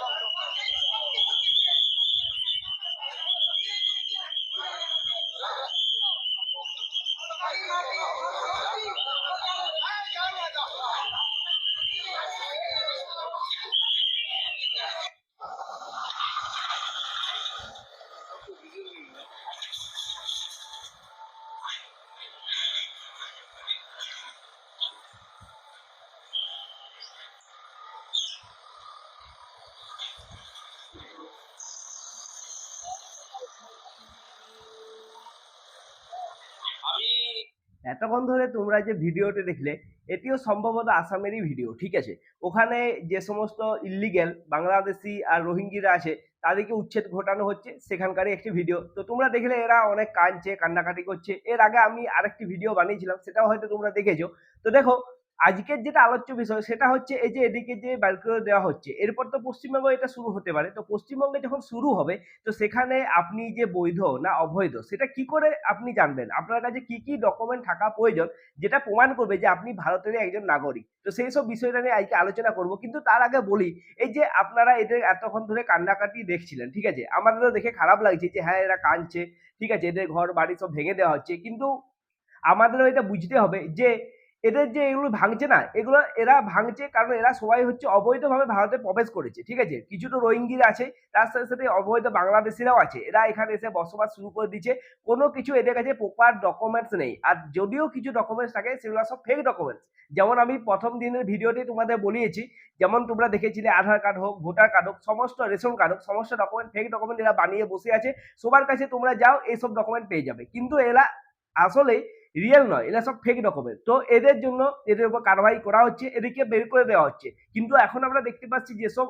আমি এতক্ষণ ধরে তোমরা যে ভিডিওটি দেখলে, এটিও সম্ভবত আসামেরই ভিডিও, ঠিক আছে? ওখানে যে সমস্ত ইলিগেল বাংলাদেশি আর রোহিঙ্গিরা আছে, তাদেরকে উচ্ছেদ ঘটানো হচ্ছে, সেখানকারই একটি ভিডিও। তো তোমরা দেখলে এরা অনেক কাঁদছে, কান্নাকাটি করছে। এর আগে আমি আরেকটি ভিডিও বানিয়েছিলাম, সেটাও হয়তো তোমরা দেখেছ। তো দেখো আজকের যেটা আলোচ্য বিষয় সেটা হচ্ছে এই যে এদিকে যে করে দেওয়া হচ্ছে, এরপর তো পশ্চিমবঙ্গে এটা শুরু হতে পারে। তো পশ্চিমবঙ্গে যখন শুরু হবে, তো সেখানে আপনি যে বৈধ না অবৈধ, সেটা কি করে আপনি জানবেন? আপনার কাছে কি কি ডকুমেন্ট থাকা প্রয়োজন, যেটা প্রমাণ করবে যে আপনি ভারতের একজন নাগরিক? তো সেই সব বিষয়টা নিয়ে আজকে আলোচনা করব। কিন্তু তার আগে বলি, এই যে আপনারা এদের এতক্ষণ ধরে কান্নাকাটি দেখছিলেন, ঠিক আছে? আমাদেরও দেখে খারাপ লাগছে যে হ্যাঁ এরা কাঁদছে, ঠিক আছে? এদের ঘর, বাড়ি সব ভেঙে দেওয়া হচ্ছে। কিন্তু আমাদেরও এটা বুঝতে হবে যে এদের যে এগুলো ভাঙছে না, এগুলো এরা ভাঙছে কারণ এরা সবাই হচ্ছে অবৈধভাবে ভারতে প্রবেশ করেছে, ঠিক আছে? কিছু তো রোহিঙ্গিরা আছে, তার সাথে সাথে অবৈধ বাংলাদেশিরাও আছে। এরা এখানে এসে বসবাস শুরু করে দিচ্ছে। কোনো কিছু এদের কাছে প্রপার ডকুমেন্টস নেই। আর যদিও কিছু ডকুমেন্টস থাকে, সেগুলো সব ফেক ডকুমেন্টস যেমন আমি প্রথম দিনের ভিডিওতে তোমাদের বলিয়েছি, যেমন তোমরা দেখেছিলে আধার কার্ড হোক, ভোটার কার্ড হোক, সমস্ত রেশন কার্ড হোক, সমস্ত ডকুমেন্ট ফেক ডকুমেন্ট এরা বানিয়ে বসে আছে। সবার কাছে তোমরা যাও এইসব ডকুমেন্ট পেয়ে যাবে। কিন্তু এরা আসলে রিয়েল নয়, এরা সব ফেক ডকুমেন্ট তো এদের জন্য এদের উপর কারবাই করা হচ্ছে, এদেরকে বের করে দেওয়া হচ্ছে। কিন্তু এখন আমরা দেখতে পাচ্ছি যেসব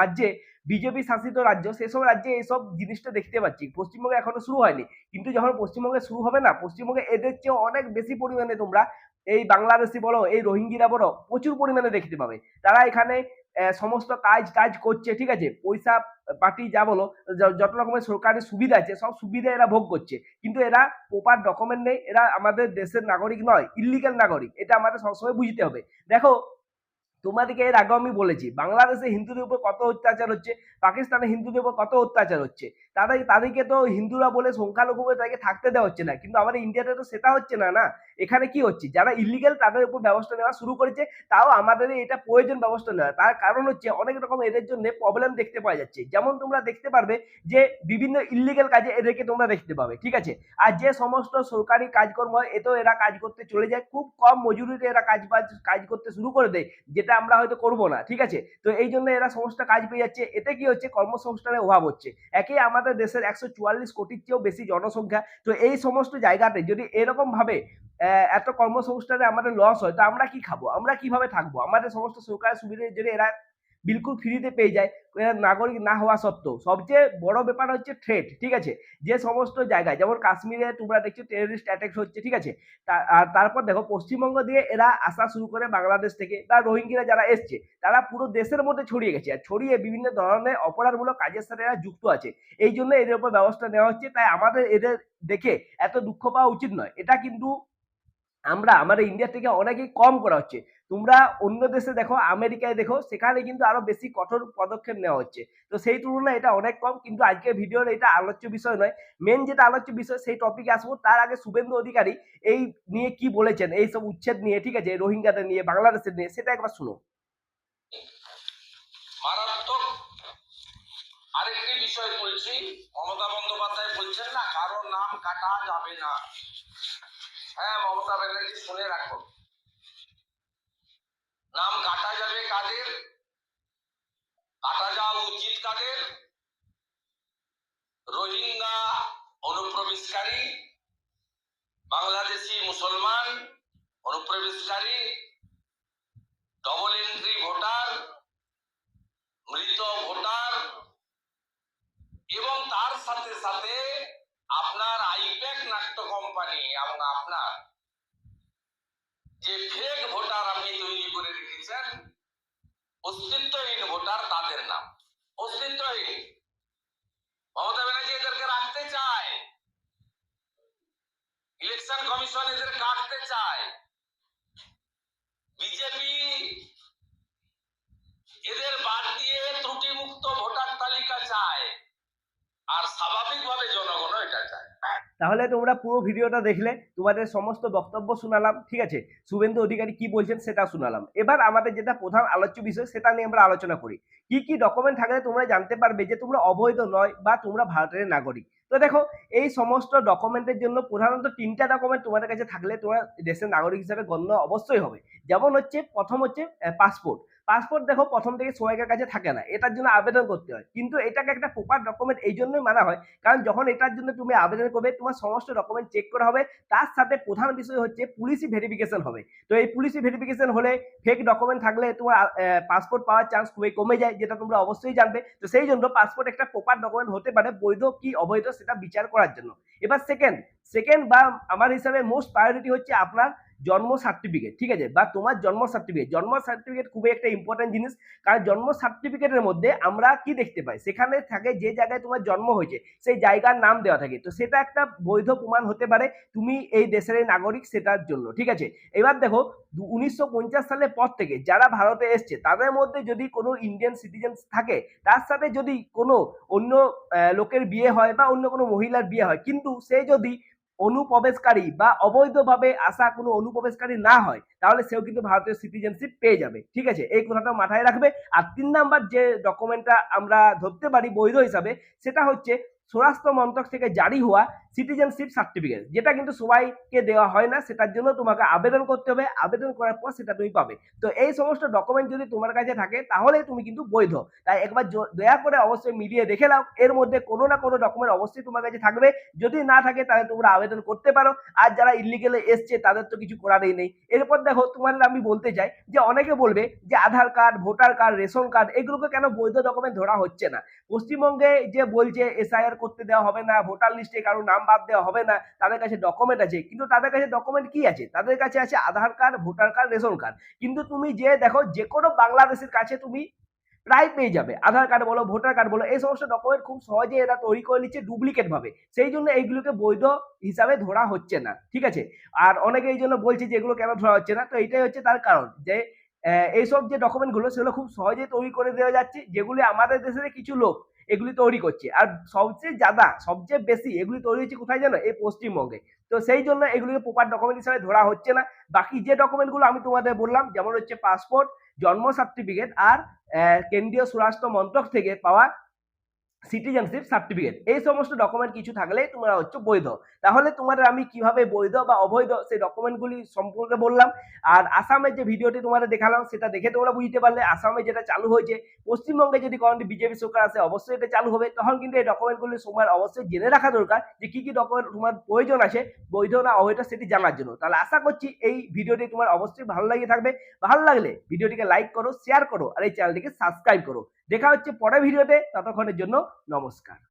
রাজ্যে, বিজেপি শাসিত রাজ্য সেসব রাজ্যে এইসব জিনিসটা দেখতে পাচ্ছি। পশ্চিমবঙ্গে এখনও শুরু হয়নি। কিন্তু যখন পশ্চিমবঙ্গে শুরু হবে না, পশ্চিমবঙ্গে এদের চেয়ে অনেক বেশি পরিমাণে তোমরা এই বাংলাদেশি বলো, এই রোহিঙ্গিরা বলো, প্রচুর পরিমাণে দেখতে পাবে। তারা এখানে সমস্ত কাজ কাজ করছে, ঠিক আছে? পয়সা, পার্টি যা বলো যত রকমের সরকারের সুবিধা আছে, সব সুবিধা এরা ভোগ করছে। কিন্তু এরা প্রপার ডকুমেন্ট নেই, এরা আমাদের দেশের নাগরিক নয় ইলিগাল নাগরিক। এটা আমাদের সবসময় বুঝতে হবে। দেখো, তোমাদেরকে এর আগেও আমি বলেছি, বাংলাদেশে হিন্দুদের উপর কত অত্যাচার হচ্ছে, পাকিস্তানে হিন্দুদের উপর কত অত্যাচার হচ্ছে। তাদের, তাদেরকে তো হিন্দুরা বলে সংখ্যালঘু বলে তাদেরকে থাকতে দেওয়া হচ্ছে না। কিন্তু আমাদের ইন্ডিয়াতে তো সেটা হচ্ছে না না? এখানে কি হচ্ছে? যারা ইলিগেল তাদের উপর ব্যবস্থা নেওয়া শুরু করেছে, তাও আমাদের এটা প্রয়োজন ব্যবস্থা নেওয়া। তার কারণ হচ্ছে অনেক রকম এদের জন্য প্রবলেম দেখতে পাওয়া যাচ্ছে। যেমন তোমরা দেখতে পারবে যে বিভিন্ন ইলিগেল কাজে এদেরকে তোমরা দেখতে পাবে, ঠিক আছে? আর যে সমস্ত সরকারি কাজকর্ম হয় এতেও এরা কাজ করতে চলে যায়, খুব কম মজুরিতে এরা কাজ কাজ করতে শুরু করে দেয়, যেটা আমরা হয়তো করব না, ঠিক আছে? তো এই জন্য এরা সমস্ত কাজ পেয়ে যাচ্ছে। এতে কি হচ্ছে? কর্মসংস্থানের অভাব হচ্ছে। একে আমাদের দেশের একশো চুয়াল্লিশ কোটির চেয়েও বেশি জনসংখ্যা। তো এই সমস্ত জায়গাতে যদি এরকম ভাবে আহ, এত কর্মসংস্থানে আমাদের লস হয় তো আমরা কি খাব? আমরা কীভাবে থাকব? আমাদের সমস্ত সরকারের সুবিধা যদি এরা বিলকুল ফ্রিতে পেয়ে যায়। নাগরিক না হওয়া সত্ত্বেও। সবচেয়ে বড় ব্যাপার হচ্ছে থ্রেট ঠিক আছে? যে সমস্ত জায়গায়, যেমন কাশ্মীরে তোমরা দেখছ টেররিস্ট অ্যাটাক হচ্ছে, ঠিক আছে? আর তারপর দেখো পশ্চিমবঙ্গ দিয়ে এরা আসা শুরু করে বাংলাদেশ থেকে, বা রোহিঙ্গিরা যারা এসছে, তারা পুরো দেশের মধ্যে ছড়িয়ে গেছে। আর ছড়িয়ে বিভিন্ন ধরনের অপরাধমূলক কাজের সাথে এরা যুক্ত আছে। এই জন্য এদের উপর ব্যবস্থা নেওয়া হচ্ছে। তাই আমাদের এদের দেখে এত দুঃখ পাওয়া উচিত নয়। এটা কিন্তু আমরা, আমাদের ইন্ডিয়া থেকে অনেকেই কম করা হচ্ছে। তোমরা অন্য দেশে দেখো, আমেরিকায় দেখো, সেখানে কিন্তু আরও বেশি কঠোর পদক্ষেপ নেওয়া হচ্ছে। তো সেই তুলনায় এটা অনেক কম, কিন্তু আজকে ভিডিওর এটা আলোচ্য বিষয় নয়। মেন যেটা আলোচ্য বিষয়, সেই টপিকে আসব। তার আগে শুভেন্দু অধিকারী এই নিয়ে কি বলেছেন, এই সব উচ্ছেদ নিয়ে, ঠিক আছে? রোহিঙ্গাদের নিয়ে, বাংলাদেশের নিয়ে, সেটা একবার শুনো মারাত্মক আরেকটি বিষয় বলছি, মমতা বন্দ্যোপাধ্যায় বলছেন না, কারও নাম কাটা যাবে না। হ্যাঁ মমতা ব্যানার্জি শুনে রাখো নাম কাটা যাবে কাদের? কাটা যাওয়া উচিত কাদের? রোহিঙ্গা অনুপ্রবেশকারী, বাংলাদেশি মুসলমান অনুপ্রবেশকারী ডবল এন্ট্রি ভোটার মৃত ভোটার এবং তার সাথে সাথে আপনার আইপ্যাক নাট্য কোম্পানি এবং আপনার যে ফেক ভোটার আপনি তৈরি করে রেখেছেন, অস্তিত্বহীন ভোটার তাদের নাম। অস্তিত্বহীন। মমতা ব্যানার্জি এদেরকে রাখতে চায়। ইলেকশন কমিশন এদের কাটতে চায়। বিজেপি এদের বাদ দিয়ে ত্রুটিমুক্ত ভোটার তালিকা চায়। আর স্বাভাবিকভাবে জনগণও এটা চায় তাহলে তোমরা পুরো ভিডিওটা দেখলে, তোমাদের সমস্ত বক্তব্য শোনালাম, ঠিক আছে? শুভেন্দু অধিকারী কি বলছেন সেটা শোনালাম। এবার আমাদের যেটা প্রধান আলোচ্য বিষয়, সেটা নিয়ে আমরা আলোচনা করি। কি কি ডকুমেন্ট থাকলে তোমরা জানতে পারবে যে তোমরা অবৈধ নয় বা তোমরা ভারতের নাগরিক। তো দেখো, এই সমস্ত ডকুমেন্টের জন্য প্রধানত তিনটা ডকুমেন্ট তোমাদের কাছে থাকলে তোমরা দেশের নাগরিক হিসাবে গণ্য অবশ্যই হবে। যেমন হচ্ছে, প্রথম হচ্ছে পাসপোর্ট পাসপোর্ট দেখো প্রথম থেকে সবাইকার কাছে থাকে না, এটার জন্য আবেদন করতে হয়। কিন্তু এটাকে একটা প্রপার ডকুমেন্ট এই জন্যই মানা হয়, কারণ যখন এটার জন্য তুমি আবেদন করবে, তোমার সমস্ত ডকুমেন্ট চেক করা হবে, তার সাথে প্রধান বিষয় হচ্ছে পুলিশি ভেরিফিকেশন হবে। তো এই পুলিশি ভেরিফিকেশন হলে ফেক ডকুমেন্ট থাকলে তোমার পাসপোর্ট পাওয়ার চান্স খুবই কমে যায়, যেটা তোমরা অবশ্যই জানবে। তো সেই জন্য পাসপোর্ট একটা প্রপার ডকুমেন্ট হতে পারে, বৈধ কি অবৈধ সেটা বিচার করার জন্য। এবার সেকেন্ড সেকেন্ড বা আমার হিসাবে মোস্ট প্রায়োরিটি হচ্ছে আপনার জন্ম সার্টিফিকেট ঠিক আছে? বা তোমার জন্ম সার্টিফিকেট জন্ম সার্টিফিকেট খুবই একটা ইম্পর্টেন্ট জিনিস, কারণ জন্ম সার্টিফিকেটের মধ্যে আমরা কি দেখতে পাই? সেখানে থাকে যে জায়গায় তোমার জন্ম হয়েছে, সেই জায়গার নাম দেওয়া থাকে। তো সেটা একটা বৈধ প্রমাণ হতে পারে, তুমি এই দেশের নাগরিক সেটার জন্য, ঠিক আছে? এবার দেখো উনিশশো পঞ্চাশ সালের পর থেকে যারা ভারতে এসছে, তাদের মধ্যে যদি কোনো ইন্ডিয়ান সিটিজেন থাকে, তার সাথে যদি কোনো অন্য লোকের বিয়ে হয় বা অন্য কোনো মহিলার বিয়ে হয়, কিন্তু সে যদি অনুপ্রবেশকারী বা অবৈধভাবে আসা কোনো অনুপ্রবেশকারী না হয়, তাহলে সেও কিন্তু ভারতীয় সিটিজেনশিপ পেয়ে যাবে। ঠিক আছে? এই কথাটা মাথায় রাখবে। আর তিন নাম্বার যে ডকুমেন্টটা আমরা ধরতে পারি বৈধ হিসাবে, সেটা হচ্ছে স্বরাষ্ট্র মন্ত্রক থেকে জারি হওয়া সিটিজেনশিপ সার্টিফিকেট যেটা কিন্তু সবাইকে দেওয়া হয় না, সেটার জন্য তোমাকে আবেদন করতে হবে। আবেদন করার পর সেটা তুমি পাবে। তো এই সমস্ত ডকুমেন্ট যদি তোমার কাছে থাকে, তাহলে তুমি কিন্তু বৈধ। তাই একবার দয়া করে অবশ্যই মিলিয়ে দেখে নাও। এর মধ্যে কোনো না কোনো ডকুমেন্ট অবশ্যই তোমার কাছে থাকবে। যদি না থাকে, তাহলে তোমরা আবেদন করতে পারো। আর যারা ইলিগেলে এসছে, তাদের তো কিছু করারই নেই। এরপর দেখো, তোমার আমি বলতে চাই যে অনেকে বলবে যে Aadhaar card voter card ration card এগুলোকে কেন বৈধ ডকুমেন্ট ধরা হচ্ছে না? পশ্চিমবঙ্গে যে বলছে এসআইআর করতে দেওয়া হবে না ভোটার লিস্টে কারও নাম বাদ দেওয়া হবে না, তাদের কাছে ডকুমেন্ট আছে। কিন্তু তাদের কাছে ডকুমেন্ট কি আছে? তাদের কাছে আছে Aadhaar card, voter card, ration card. কিন্তু তুমি যে দেখো যে কোনো বাংলাদেশের কাছে তুমি প্রায় পেয়ে যাবে। আধার কার্ড বলো, ভোটার কার্ড বলো, এই সমস্ত ডকুমেন্ট খুব সহজে এরা তৈরি করে নিচ্ছে ডুপ্লিকেট ভাবে। সেই জন্য এইগুলোকে বৈধ হিসাবে ধরা হচ্ছে না, ঠিক আছে? আর অনেকে এই জন্য বলছে যে এগুলো কেন ধরা হচ্ছে না? তো এটাই হচ্ছে তার কারণ যে এইসব যে ডকুমেন্টগুলো সেগুলো খুব সহজে তৈরি করে দেওয়া যাচ্ছে, যেগুলি আমাদের দেশের কিছু লোক এগুলি তৈরি করছে। আর সবচেয়ে জাদা সবচেয়ে বেশি এগুলি তৈরি হচ্ছে কোথায় জানো? এই পশ্চিমবঙ্গে। তো সেই জন্য এগুলিকে প্রপার ডকুমেন্ট হিসাবে ধরা হচ্ছে না। বাকি যে ডকুমেন্টগুলো আমি তোমাদের বললাম, যেমন হচ্ছে পাসপোর্ট জন্ম সার্টিফিকেট আর কেন্দ্রীয় স্বরাষ্ট্র মন্ত্রক থেকে পাওয়া সিটিজেনশিপ সার্টিফিকেট এই সমস্ত ডকুমেন্ট কিছু থাকলেই তোমরা হচ্ছে বৈধ। তাহলে তোমাদের আমি কীভাবে বৈধ বা অবৈধ সেই ডকুমেন্টগুলি সম্পর্কে বললাম। আর আসামের যে ভিডিওটি তোমাদের দেখালাম, সেটা দেখে তোমরা বুঝতে পারলে আসামে যেটা চালু হয়েছে। পশ্চিমবঙ্গে যদি কোনো বিজেপি সরকার আসে, অবশ্যই এটা চালু হবে। তখন কিন্তু এই ডকুমেন্টগুলি তোমার অবশ্যই জেনে রাখা দরকার যে কি কি ডকুমেন্ট তোমার প্রয়োজন আছে, বৈধ না অবৈধ সেটি জানার জন্য। তাহলে আশা করছি এই ভিডিওটি তোমার অবশ্যই ভালো লাগে থাকবে। ভালো লাগলে ভিডিওটিকে লাইক করো শেয়ার করো, আর এই চ্যানেলটিকে সাবস্ক্রাইব করো। দেখা হচ্ছে পরের ভিডিওতে ততক্ষণের জন্য নমস্কার।